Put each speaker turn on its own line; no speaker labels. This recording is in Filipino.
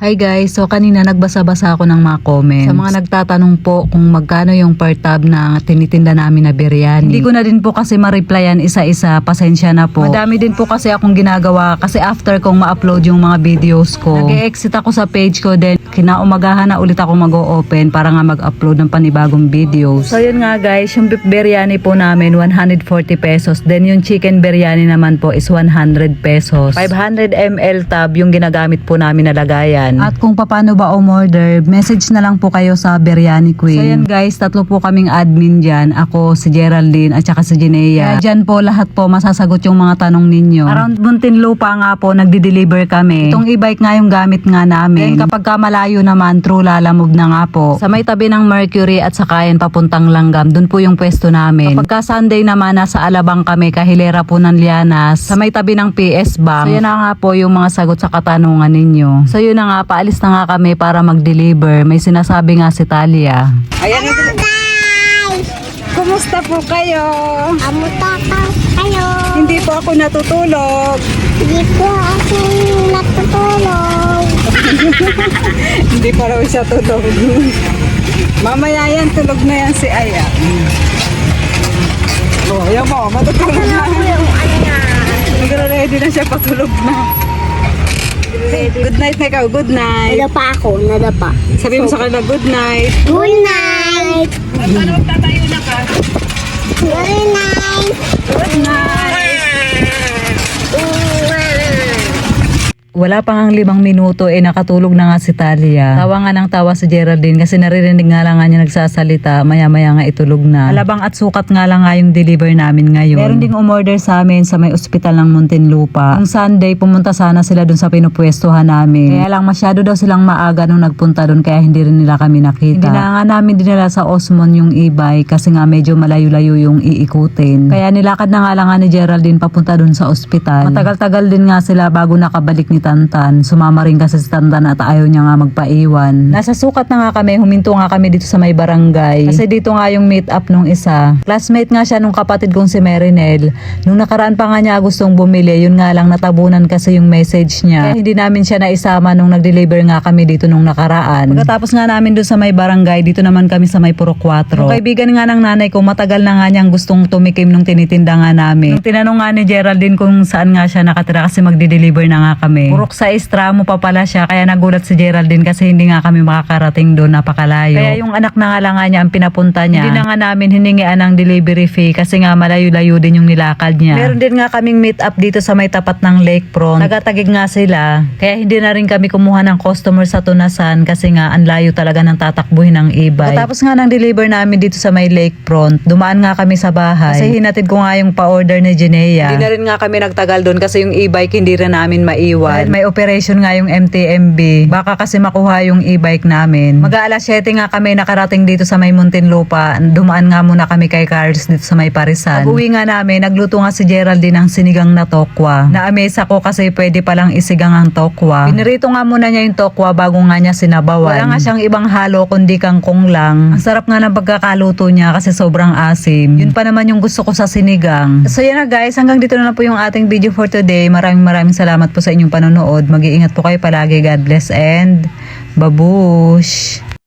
Hi guys, so kanina nagbasa-basa ako ng mga comments. Sa mga nagtatanong po kung magkano yung per tab na tinitinda namin na biryani. Hindi ko na din po kasi ma-replyan isa-isa, pasensya na po. Madami din po kasi akong ginagawa kasi after kong ma-upload yung mga videos ko. Nag-exit ako sa page ko then kinaumagahan na ulit ako mag-open para nga mag-upload ng panibagong videos. So yun nga guys, yung beef biryani po namin 140 pesos. Then yung chicken biryani naman po is 100 pesos. 500 ml tab yung ginagamit po namin na lagayan. At kung paano ba umorder, message na lang po kayo sa Biryani Queen. So yan guys, tatlo po kaming admin dyan. Ako, si Geraldine at saka si Jinea. Kaya dyan po lahat po masasagot yung mga tanong ninyo. Around Muntinlupa nga po, nagdi-deliver kami. Itong e-bike nga yung gamit nga namin. Then kapag ka malayo naman, true lalamove na nga po. Sa may tabi ng Mercury at saka yan papuntang Langgam, dun po yung pwesto namin. Kapag ka Sunday naman, nasa Alabang kami, kahilera po ng Lianas, sa may tabi ng PS Bank. So yan na nga po yung mga sagot sa katanungan ninyo. So yun na nga, paalis na nga kami para mag-deliver. May sinasabi nga si Talia.
Ayan na sila.
Guys!
Kumusta po kayo?
Amutakaw kayo!
Hindi po ako natutulog.
Hindi po ako natutulog.
Hindi pa raw siya tulog. Mamaya yan, tulog na yan si Aya. Oh, ayan mo, matutulog na? Nagre-ready na siya, patulog na. Good night na ikaw, good night.
Nadapa ako, nadapa.
Sabi mo sa kanila, good night.
Good night!
Ano, tatayo na ka?
Good night!
Good night.
Wala pang ang limang minuto eh nakatulog na nga si Talia. Tawa nga ng tawa si Geraldine kasi naririnig nga lang nga niya nagsasalita. Maya maya nga itulog na. Alabang at sukat nga lang nga yung deliver namin ngayon. Meron ding umorder sa amin sa may ospital ng Muntinlupa. Ang Sunday pumunta sana sila dun sa pinupwestuhan namin. Kaya lang masyado daw silang maaga nung nagpunta dun kaya hindi rin nila kami nakita. Hindi na nga namin dinala sa Osmond yung e-bike kasi nga medyo malayo-layo yung iikutin. Kaya nilakad na nga lang nga ni Geraldine papunta dun sa ospital. Matagal-tagal din nga sila bago nakabalik ni Tantan. Sumama rin kasi si Tantan at ayaw niya nga magpaiwan. Nasa sukat na nga kami, huminto nga kami dito sa may barangay. Kasi dito nga yung meet up nung isa. Classmate nga siya nung kapatid kong si Merinel. Nung nakaraan pa nga niya gustong bumili, yun nga lang natabunan kasi yung message niya. Kaya hindi namin siya naisama nung nag-deliver nga kami dito nung nakaraan. Pagkatapos nga namin doon sa may barangay, dito naman kami sa may Puro 4. Yung kaibigan nga ng nanay ko, matagal na nga niyang gustong tumikim nung tinitinda nga namin. Nung tinanong nga ni Geraldine kung saan nga siya nakatira kasi magde-deliver na nga kami. Purok sa Estramo pa pala siya, kaya nagulat si Geraldine kasi hindi nga kami makakarating doon, napakalayo. Kaya yung anak na nga lang nga niya ang pinapunta niya. Hindi na nga namin hiningian ng delivery fee kasi nga malayo-layo din yung nilakad niya. Meron din nga kaming meet up dito sa may tapat ng lakefront. Tagatagig nga sila. Kaya hindi na rin kami kumuha ng customer sa tunasan kasi nga ang layo talaga ng tatakbuhin ng e-bike. Tapos nga nang deliver namin dito sa may lakefront, dumaan nga kami sa bahay. Kasi hinatid ko nga yung pa-order ni Jinea. Hindi na rin nga kami nagtagal doon kasi yung e-bike hindi rin namin maiwan. Dahil may operation nga yung MTMB. Baka kasi makuha yung e-bike namin. Mag-aalas 7 nga kami nakarating dito sa may Muntinlupa. Dumaan nga muna kami kay Cars dito sa may Parisan. Pag-uwi nga namin, nagluto nga si Geraldine ng sinigang na tokwa. Na-amaze ako kasi pwede palang isigang ang tokwa. Pinirito nga muna niya yung tokwa bago nga niya sinabawan. Wala nga siyang ibang halo kundi kangkong lang. Ang sarap nga ng pagkakaluto niya kasi sobrang asim. Yun pa naman yung gusto ko sa sinigang. So yan na guys, hanggang dito na lang po yung ating video for today. Maraming maraming salamat po sa inyong panonood. Mag-iingat po kayo palagi. God bless and babush!